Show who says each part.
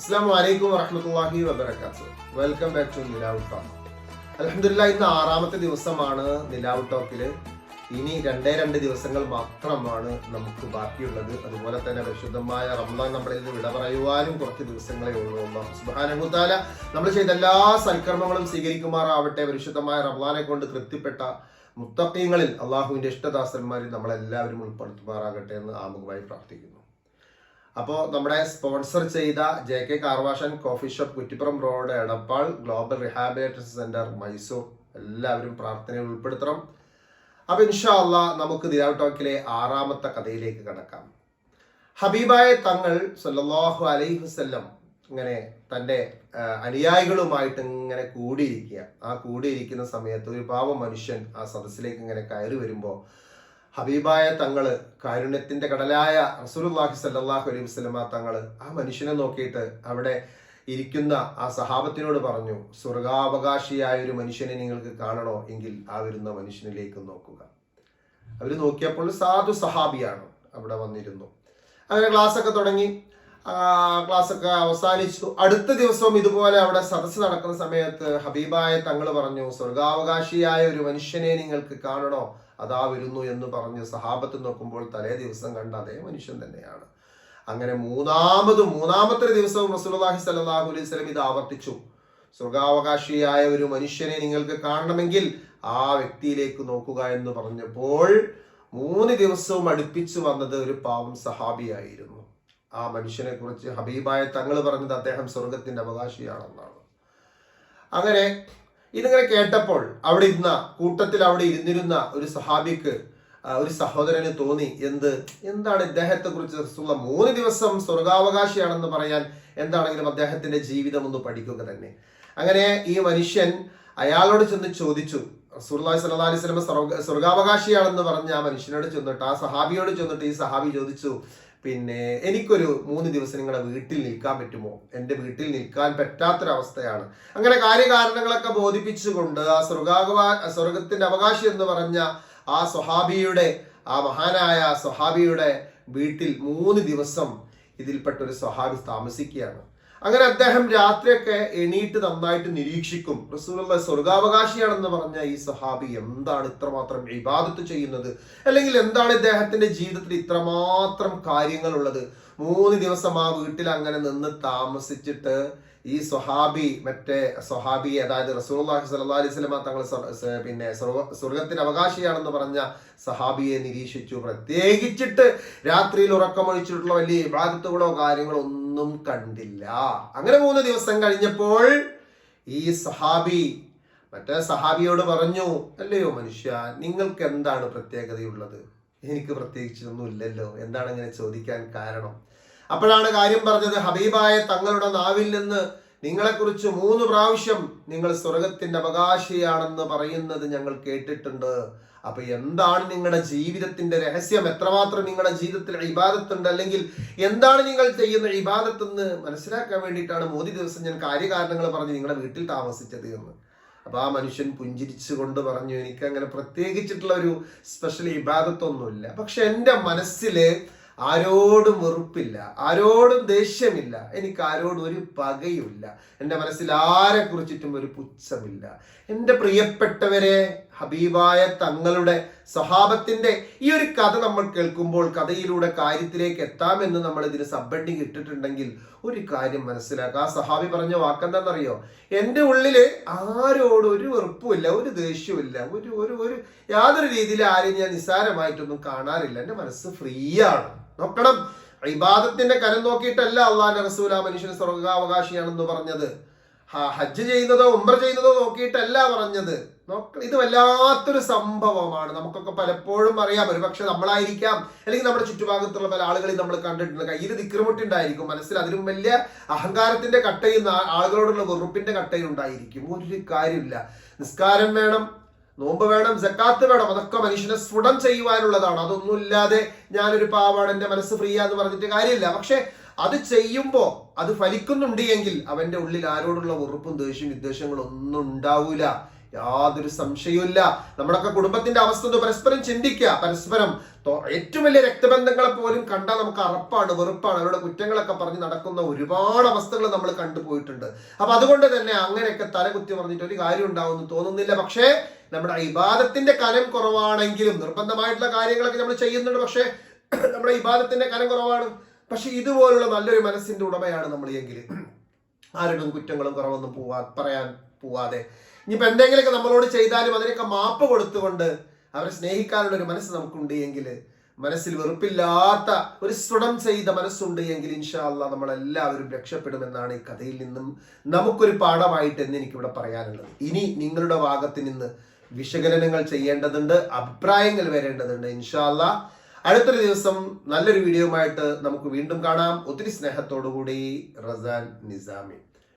Speaker 1: അസ്സാം വലൈക്കും വറഹമത്തല്ലാഹി വബർക്കാത്തു welcome back to Nilavu talk അലഹമില്ല ഇന്ന് ആറാമത്തെ ദിവസമാണ് നിലാവ് ടോക്കിൽ ഇനി രണ്ടേ രണ്ട് ദിവസങ്ങൾ മാത്രമാണ് നമുക്ക് ബാക്കിയുള്ളത്. അതുപോലെ തന്നെ പരിശുദ്ധമായ റംസാൻ നമ്മളിൽ നിന്ന് വിട പറയുവാനും കുറച്ച് ദിവസങ്ങളേ ഉള്ളൂ. സുബാനഹുത്താല നമ്മൾ ചെയ്ത എല്ലാ സൽക്കർമ്മങ്ങളും സ്വീകരിക്കുമാറാവട്ടെ. പരിശുദ്ധമായ റംസാനെ കൊണ്ട് തൃപ്തിപ്പെട്ട മുത്തക്കീങ്ങളിൽ അള്ളാഹുവിന്റെ ഇഷ്ടദാസന്മാരിൽ നമ്മളെല്ലാവരും ഉൾപ്പെടുത്തുമാറാകട്ടെ എന്ന് ആമുഖമായി പ്രാർത്ഥിക്കുന്നു. അപ്പോൾ നമ്മുടെ സ്പോൺസർ ചെയ്ത J K car wash and coffee shop Kuttippuram road Edappal global rehabilitation centre Mysore. എല്ലാവരും പ്രാർത്ഥനയിൽ ഉൾപ്പെടുത്തണം. അപ്പൊ ഇൻഷാല്ല നമുക്ക് ടോക്കിലെ ആറാമത്തെ കഥയിലേക്ക് കടക്കാം. ഹബീബായ തങ്ങൾ സല്ലാഹു അലൈഹി വസ്ല്ലം ഇങ്ങനെ തന്റെ അനുയായികളുമായിട്ട് ഇങ്ങനെ കൂടിയിരിക്കുക. ആ കൂടിയിരിക്കുന്ന സമയത്ത് ഒരു പാവ മനുഷ്യൻ ആ സദസ്സിലേക്ക് ഇങ്ങനെ കയറി വരുമ്പോൾ ഹബീബായ തങ്ങൾ കാരുണ്യത്തിന്റെ കടലായ റസൂലുള്ളാഹി സല്ലാഹു അലൈഹി വസ്ലമ തങ്ങൾ ആ മനുഷ്യനെ നോക്കിയിട്ട് അവിടെ ഇരിക്കുന്ന ആ സഹാബത്തിനോട് പറഞ്ഞു സ്വർഗാവകാശിയായ ഒരു മനുഷ്യനെ നിങ്ങൾക്ക് കാണണോ? എങ്കിൽ ആ വരുന്ന മനുഷ്യനിലേക്ക് നോക്കുക. അവർ നോക്കിയപ്പോൾ സാധു സഹാബിയാണ് അവിടെ വന്നിരുന്നു. അങ്ങനെ ക്ലാസ് ഒക്കെ തുടങ്ങി ക്ലാസ്സൊക്കെ അവസാനിച്ചു. അടുത്ത ദിവസവും ഇതുപോലെ അവിടെ സദസ്സ് നടക്കുന്ന സമയത്ത് ഹബീബായ തങ്ങൾ പറഞ്ഞു സ്വർഗാവകാശിയായ ഒരു മനുഷ്യനെ നിങ്ങൾക്ക് കാണണോ? അതാ വരുന്നു എന്ന് പറഞ്ഞ് സഹാബത്ത് നോക്കുമ്പോൾ തലേ ദിവസം കണ്ട അതേ മനുഷ്യൻ തന്നെയാണ്. അങ്ങനെ മൂന്നാമത് മൂന്നാമത്തെ ദിവസവും റസൂലുള്ളാഹി സ്വല്ലല്ലാഹു അലൈഹി വസല്ലം ഇത് ആവർത്തിച്ചു. സ്വർഗാവകാശിയായ ഒരു മനുഷ്യനെ നിങ്ങൾക്ക് കാണണമെങ്കിൽ ആ വ്യക്തിയിലേക്ക് നോക്കുക എന്ന് പറഞ്ഞപ്പോൾ മൂന്ന് ദിവസവും അടുപ്പിച്ചു വന്നത് ഒരു പാവം സഹാബിയായിരുന്നു. ആ മനുഷ്യനെ കുറിച്ച് ഹബീബായ തങ്ങൾ പറഞ്ഞത് അദ്ദേഹം സ്വർഗത്തിന്റെ അവകാശിയാണെന്നാണ്. അങ്ങനെ ഇതിങ്ങനെ കേട്ടപ്പോൾ അവിടെ ഇരുന്ന കൂട്ടത്തിൽ അവിടെ ഇരുന്നിരുന്ന ഒരു സഹാബിക്ക് ഒരു സഹോദരന് തോന്നി എന്ത്? എന്താണ് ഇദ്ദേഹത്തെ കുറിച്ച് മൂന്ന് ദിവസം സ്വർഗാവകാശിയാണെന്ന് പറയാൻ എന്താണെങ്കിലും അദ്ദേഹത്തിന്റെ ജീവിതം ഒന്ന് പഠിക്കുക തന്നെ. അങ്ങനെ ഈ മനുഷ്യൻ അയാളോട് ചെന്ന് ചോദിച്ചു റസൂലുള്ളാഹി സല്ലാ അലൈഹി സ്വർഗ സ്വർഗാവകാശിയാണെന്ന് പറഞ്ഞ ആ മനുഷ്യനോട് ചെന്നിട്ട് ആ സഹാബിയോട് ചെന്നിട്ട് ഈ സഹാബി ചോദിച്ചു പിന്നെ എനിക്കൊരു മൂന്ന് ദിവസം നിങ്ങളുടെ വീട്ടിൽ നിൽക്കാൻ പറ്റുമോ? എന്റെ വീട്ടിൽ നിൽക്കാൻ പറ്റാത്തൊരവസ്ഥയാണ്. അങ്ങനെ കാര്യകാരണങ്ങളൊക്കെ ബോധിപ്പിച്ചുകൊണ്ട് ആ സ്വർഗാഗവാ സ്വർഗത്തിന്റെ അവകാശി എന്ന് പറഞ്ഞ ആ സ്വഹാബിയുടെ ആ മഹാനായ സ്വഹാബിയുടെ വീട്ടിൽ മൂന്ന് ദിവസം ഇതിൽപ്പെട്ട ഒരു സ്വഹാബി താമസിക്കുകയാണ്. അങ്ങനെ അദ്ദേഹം രാത്രിയൊക്കെ എണീറ്റ് നന്നായിട്ട് നിരീക്ഷിക്കും. റസൂലുള്ള സ്വർഗാവകാശിയാണെന്ന് പറഞ്ഞ ഈ സഹാബി എന്താണ് ഇത്രമാത്രം ഇബാദത്ത് ചെയ്യുന്നത്? അല്ലെങ്കിൽ എന്താണ് ഇദ്ദേഹത്തിന്റെ ജീവിതത്തിൽ ഇത്രമാത്രം കാര്യങ്ങളുള്ളത്? മൂന്ന് ദിവസം ആ വീട്ടിൽ അങ്ങനെ നിന്ന് താമസിച്ചിട്ട് ഈ സ്വഹാബി മറ്റേ സ്വഹാബി അതായത് റസൂലുള്ളാഹി സ്വല്ലല്ലാഹി അലൈഹി സ്വലമ തങ്ങൾ പിന്നെ സ്വർഗ- സ്വർഗത്തിന് അവകാശിയാണെന്ന് പറഞ്ഞ സഹാബിയെ നിരീക്ഷിച്ചു. പ്രത്യേകിച്ചിട്ട് രാത്രിയിൽ ഉറക്കമൊഴിച്ചിട്ടുള്ള വലിയ ഇബാദത്തുകളോ കാര്യങ്ങളോ ഒന്നും കണ്ടില്ല. അങ്ങനെ മൂന്ന് ദിവസം കഴിഞ്ഞപ്പോൾ ഈ സഹാബി മറ്റേ സഹാബിയോട് പറഞ്ഞു അല്ലയോ മനുഷ്യ നിങ്ങൾക്ക് എന്താണ് പ്രത്യേകതയുള്ളത്? എനിക്ക് പ്രത്യേകിച്ചൊന്നും ഇല്ലല്ലോ. എന്താണ് ഇങ്ങനെ ചോദിക്കാൻ കാരണം? അപ്പോഴാണ് കാര്യം പറഞ്ഞത് ഹബീബായ തങ്ങളുടെ നാവിൽ നിന്ന് നിങ്ങളെക്കുറിച്ച് മൂന്ന് പ്രാവശ്യം നിങ്ങൾ സ്വർഗത്തിന്റെ അവകാശിയാണെന്ന് പറയുന്നത് ഞങ്ങൾ കേട്ടിട്ടുണ്ട്. അപ്പൊ എന്താണ് നിങ്ങളുടെ ജീവിതത്തിന്റെ രഹസ്യം? എത്രമാത്രം നിങ്ങളുടെ ജീവിതത്തിൽ ഇബാദത്തുണ്ട്? അല്ലെങ്കിൽ എന്താണ് നിങ്ങൾ ചെയ്യുന്ന ഇബാദത്ത് മനസ്സിലാക്കാൻ വേണ്ടിയിട്ടാണ് മോദി ദിവസം ഞാൻ കാര്യകാരണങ്ങൾ പറഞ്ഞ് നിങ്ങളുടെ വീട്ടിൽ താമസിച്ചത് എന്ന്. അപ്പൊ ആ മനുഷ്യൻ പുഞ്ചിരിച്ചുകൊണ്ട് പറഞ്ഞു എനിക്ക് അങ്ങനെ പ്രത്യേകിച്ചിട്ടുള്ള ഒരു സ്പെഷ്യൽ ഇബാദത്തൊന്നുമില്ല. പക്ഷെ എന്റെ മനസ്സിൽ ആരോടും വെറുപ്പില്ല ആരോടും ദേഷ്യമില്ല എനിക്ക് ആരോടും ഒരു പകയുമില്ല. എന്റെ മനസ്സിൽ ആരെ കുറിച്ചിട്ടും ഒരു പുച്ഛമില്ല. എന്റെ പ്രിയപ്പെട്ടവരെ ഹബീബായ തങ്ങളുടെ സ്വഭാവത്തിന്റെ ഈ ഒരു കഥ നമ്മൾ കേൾക്കുമ്പോൾ കഥയിലൂടെ കാര്യത്തിലേക്ക് എത്താമെന്ന് നമ്മൾ ഇതിന് സബ്ബഡിങ് ഇട്ടിട്ടുണ്ടെങ്കിൽ ഒരു കാര്യം മനസ്സിലാക്കുക ആ സഹാബി പറഞ്ഞ വാക്കെന്താണെന്നറിയോ എന്റെ ഉള്ളിൽ ആരോടും ഒരു വെറുപ്പുമില്ല ഒരു ദേഷ്യമില്ല ഒരു ഒരു ഒരു യാതൊരു രീതിയിൽ ആരെയും ഞാൻ നിസ്സാരമായിട്ടൊന്നും കാണാറില്ല. എന്റെ മനസ്സ് ഫ്രീ ആണ്. നോക്കണം. ഇബാദത്തിന്റെ കരം നോക്കിയിട്ടല്ല അള്ളാഹ് ആ മനുഷ്യന് സ്വർഗാവകാശിയാണെന്ന് പറഞ്ഞത്. ഹജ്ജ് ചെയ്യുന്നതോ ഉംറ ചെയ്യുന്നതോ നോക്കിയിട്ടല്ല പറഞ്ഞത്. ഇത് വല്ലാത്തൊരു സംഭവമാണ്. നമുക്കൊക്കെ പലപ്പോഴും അറിയാം ഒരു പക്ഷെ നമ്മളായിരിക്കാം അല്ലെങ്കിൽ നമ്മുടെ ചുറ്റുഭാഗത്തുള്ള പല ആളുകളെയും നമ്മൾ കണ്ടിട്ടുണ്ട്. കയ്യിൽ ദിക്രമുട്ടുണ്ടായിരിക്കും മനസ്സിൽ അതിലും വലിയ അഹങ്കാരത്തിന്റെ കട്ടയും ആളുകളോടുള്ള വെറുപ്പിന്റെ കട്ടയും ഉണ്ടായിരിക്കും. ഒരു കാര്യമില്ല. നിസ്കാരം വേണം നോമ്പ് വേണം ജക്കാത്ത് വേണം അതൊക്കെ മനുഷ്യനെ സ്ഫുടം ചെയ്യുവാനുള്ളതാണ്. അതൊന്നുമില്ലാതെ ഞാനൊരു പാവാണ് എന്റെ മനസ്സ് ഫ്രീ ആന്ന് പറഞ്ഞിട്ട് കാര്യമില്ല. പക്ഷെ അത് ചെയ്യുമ്പോൾ അത് ഫലിക്കുന്നുണ്ട് എങ്കിൽ അവന്റെ ഉള്ളിൽ ആരോടുള്ള ഉറപ്പും ദേഷ്യവും വിദ്വേഷങ്ങളും ഒന്നും ഉണ്ടാവൂല. യാതൊരു സംശയവുമില്ല. നമ്മളൊക്കെ കുടുംബത്തിന്റെ അവസ്ഥ ഒന്ന് പരസ്പരം ചിന്തിക്കുക. പരസ്പരം ഏറ്റവും വലിയ രക്തബന്ധങ്ങളെ പോലും കണ്ടാൽ നമുക്ക് അറപ്പാണ് വെറുപ്പാണ്. അവരുടെ കുറ്റങ്ങളൊക്കെ പറഞ്ഞ് നടക്കുന്ന ഒരുപാട് അവസ്ഥകൾ നമ്മൾ കണ്ടുപോയിട്ടുണ്ട് അപ്പൊ അതുകൊണ്ട് തന്നെ അങ്ങനെയൊക്കെ തലകുത്തി പറഞ്ഞിട്ട് ഒരു കാര്യം ഉണ്ടാവുമെന്ന് തോന്നുന്നില്ല. പക്ഷേ നമ്മുടെ ഇബാദത്തിന്റെ കനം കുറവാണെങ്കിലും നിർബന്ധമായിട്ടുള്ള കാര്യങ്ങളൊക്കെ നമ്മൾ ചെയ്യുന്നുണ്ട്. പക്ഷേ നമ്മുടെ ഇബാദത്തിന്റെ കനം കുറവാണ്. പക്ഷെ ഇതുപോലുള്ള നല്ലൊരു മനസ്സിന്റെ ഉടമയാണ് നമ്മൾ എങ്കിൽ ആരുടെയും കുറ്റങ്ങളും കുറവൊന്നും പോവാ പറയാൻ പോവാതെ. ഇനിയിപ്പോ എന്തെങ്കിലുമൊക്കെ നമ്മളോട് ചെയ്താലും അതിനൊക്കെ മാപ്പ് കൊടുത്തുകൊണ്ട് അവരെ സ്നേഹിക്കാനുള്ള ഒരു മനസ്സ് നമുക്കുണ്ട് എങ്കിൽ മനസ്സിൽ വെറുപ്പില്ലാത്ത ഒരു സ്ഫുടം ചെയ്ത മനസ്സുണ്ട് എങ്കിൽ ഇൻഷാല്ല നമ്മളെല്ലാവരും രക്ഷപ്പെടുമെന്നാണ് ഈ കഥയിൽ നിന്നും നമുക്കൊരു പാഠമായിട്ട് എന്ന് എനിക്കിവിടെ പറയാനുള്ളത്. ഇനി നിങ്ങളുടെ ഭാഗത്ത് നിന്ന് വിശകലനങ്ങൾ ചെയ്യേണ്ടതുണ്ട് അഭിപ്രായങ്ങൾ വരേണ്ടതുണ്ട് ഇൻഷാല്ല അടുത്തൊരു ദിവസം നല്ലൊരു വീഡിയോയുമായിട്ട് നമുക്ക് വീണ്ടും കാണാം. ഒത്തിരി സ്നേഹത്തോടു കൂടി റസാൻ നിസാമി.